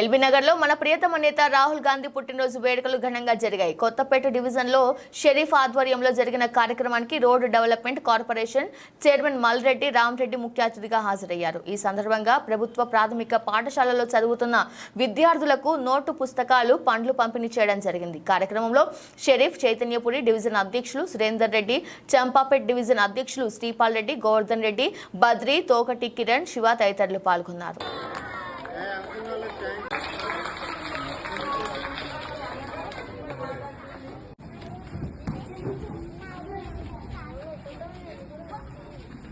LB నగర్లో మన ప్రియతమ నేత రాహుల్ గాంధీ పుట్టినరోజు వేడుకలు ఘనంగా జరిగాయి. కొత్తపేట డివిజన్లో షరీఫ్ ఆధ్వర్యంలో జరిగిన కార్యక్రమానికి road development corporation chairman Malreddy Ramareddy ముఖ్య అతిథిగా హాజరయ్యారు. ఈ సందర్భంగా ప్రభుత్వ ప్రాథమిక పాఠశాలలో చదువుతున్న విద్యార్థులకు నోటు పుస్తకాలు పండ్లు పంపిణీ చేయడం జరిగింది. కార్యక్రమంలో షరీఫ్ చైతన్యపురి డివిజన్ అధ్యక్షులు సురేందర్ రెడ్డి చంపాపేట్ డివిజన్ అధ్యక్షులు శ్రీపాల్ రెడ్డి గోవర్ధన్ రెడ్డి బద్రి తోకటి కిరణ్ శివ తదితరులు పాల్గొన్నారు.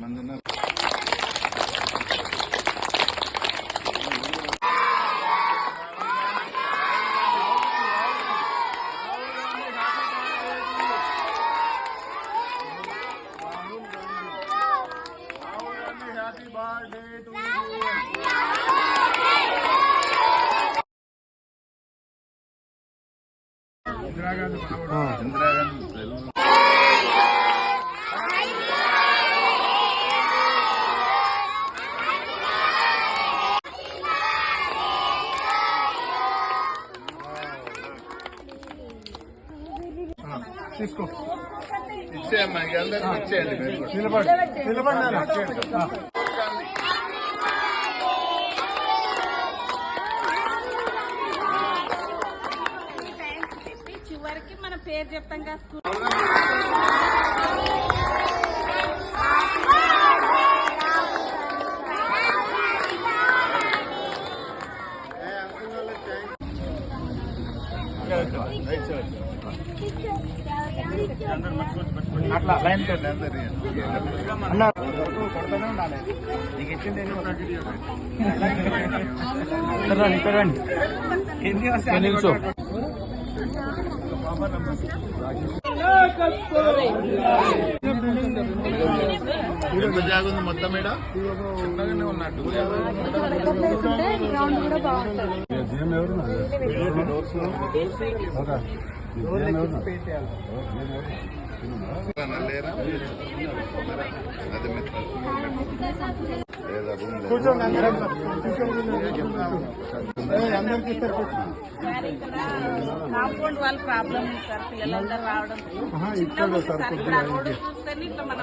गठबंधन में इंदिरा गांधी हाँ, इंदिरा गांधी। తీసుకో. అందరికి ఇచ్చేయండి. నిలబడి నిలబడి చివరికి మన పేరు చెప్తాం కదా స్కూల్. అట్లా లైన్ ఇవ్వండి అందరికీ. అన్న కొడతానే ఉండాలి నీకు ఇచ్చింది ఇక్కడ రండి నిల్చో ఎంత జాగుంది మొత్తం ఈడ? చిన్నగానే ఉన్నట్టు? కూర్చోండి అందరం అందరికి ఇస్తారు కాంపౌండ్ వాళ్ళ ప్రాబ్లం సార్ పిల్లలందరూ రావడం ఇట్లా